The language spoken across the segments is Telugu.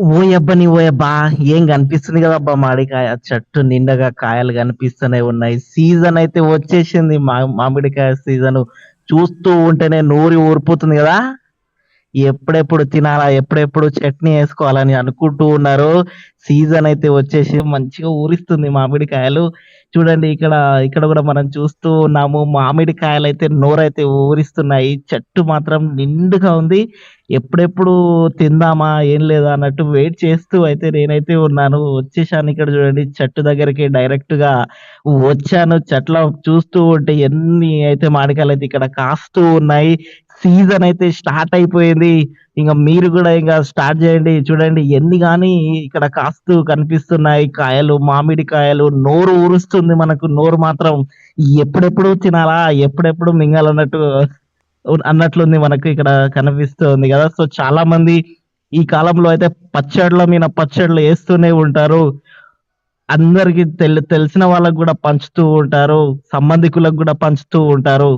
ఓయబ్బని ఓయబ్బా ఏం కనిపిస్తుంది కదా అబ్బా మామిడికాయ? చెట్టు నిండగా కాయలు కనిపిస్తూనే ఉన్నాయి. సీజన్ అయితే వచ్చేసింది మా మామిడికాయ సీజన్. చూస్తూ ఉంటేనే నోరు ఊరిపోతుంది కదా. ఎప్పుడెప్పుడు తినాలా ఎప్పుడెప్పుడు చట్నీ వేసుకోవాలని అనుకుంటూ ఉన్నారు. సీజన్ అయితే వచ్చేసి మంచిగా ఊరిస్తుంది మామిడికాయలు. చూడండి ఇక్కడ ఇక్కడ కూడా మనం చూస్తూ ఉన్నాము మామిడికాయలు అయితే నోరైతే ఊరిస్తున్నాయి. చెట్టు మాత్రం నిండుగా ఉంది. ఎప్పుడెప్పుడు తిందామా ఏం లేదా అన్నట్టు వెయిట్ చేస్తూ అయితే నేనైతే ఉన్నాను. వచ్చేసాను ఇక్కడ చూడండి చెట్టు దగ్గరికి డైరెక్ట్గా వచ్చాను. చెట్ల చూస్తూ ఉంటే ఎన్ని అయితే మామిడికాయలు అయితే ఇక్కడ కాస్తూ ఉన్నాయి. సీజన్ అయితే స్టార్ట్ అయిపోయింది. ఇంకా మీరు కూడా ఇంకా స్టార్ట్ చేయండి. చూడండి ఎన్ని కానీ ఇక్కడ కాస్తూ కనిపిస్తున్నాయి. కాయలు మామిడి కాయలు నోరు ఊరుస్తుంది మనకు. నోరు మాత్రం ఎప్పుడెప్పుడు తినాలా ఎప్పుడెప్పుడు మింగాలన్నట్టు అన్నట్లుంది మనకు ఇక్కడ కనిపిస్తుంది కదా. సో చాలా మంది ఈ కాలంలో అయితే పచ్చళ్ళ మీద పచ్చళ్ళు వేస్తూనే ఉంటారు. అందరికి తెల్ తెలిసిన వాళ్ళకు కూడా పంచుతూ ఉంటారు. సంబంధికులకు కూడా పంచుతూ ఉంటారు.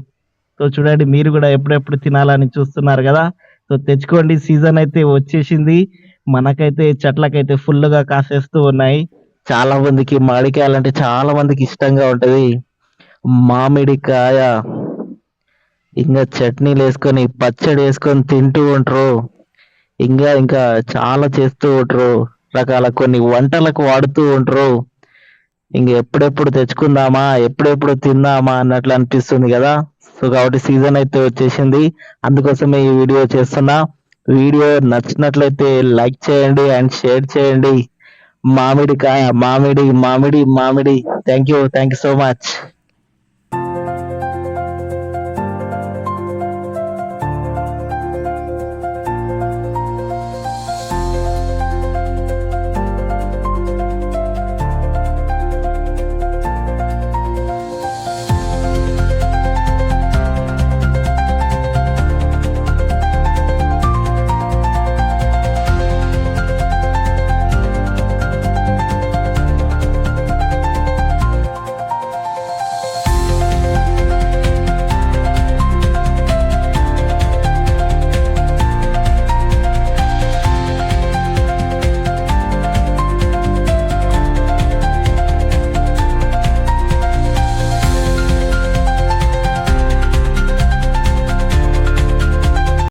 సో చూడండి మీరు కూడా ఎప్పుడెప్పుడు తినాలని చూస్తున్నారు కదా? సో తెచ్చుకోండి సీజన్ అయితే వచ్చేసింది. మనకైతే చెట్లకైతే ఫుల్గా కాసేస్తూ ఉన్నాయి. చాలా మందికి మామిడికాయలు అంటే చాలా మందికి ఇష్టంగా ఉంటది. మామిడికాయ. ఇంకా చట్నీలు వేసుకొని పచ్చడి వేసుకొని తింటూ ఉంటారు. ఇంకా ఇంకా చాలా చేస్తూ ఉంటారు. రకాల కొన్ని వంటలకు వాడుతూ ఉంటారు. ఇంక ఎప్పుడెప్పుడు తెచ్చుకుందామా ఎప్పుడెప్పుడు తిందామా అన్నట్లు అనిపిస్తుంది కదా? సో కాబట్టి సీజన్ అయితే వచ్చేసింది. అందుకోసమే ఈ వీడియో చేస్తున్నా. వీడియో నచ్చినట్లయితే లైక్ చేయండి అండ్ షేర్ చేయండి. మామిడికాయ మామిడి మామిడి మామిడి. Thank you thank you so much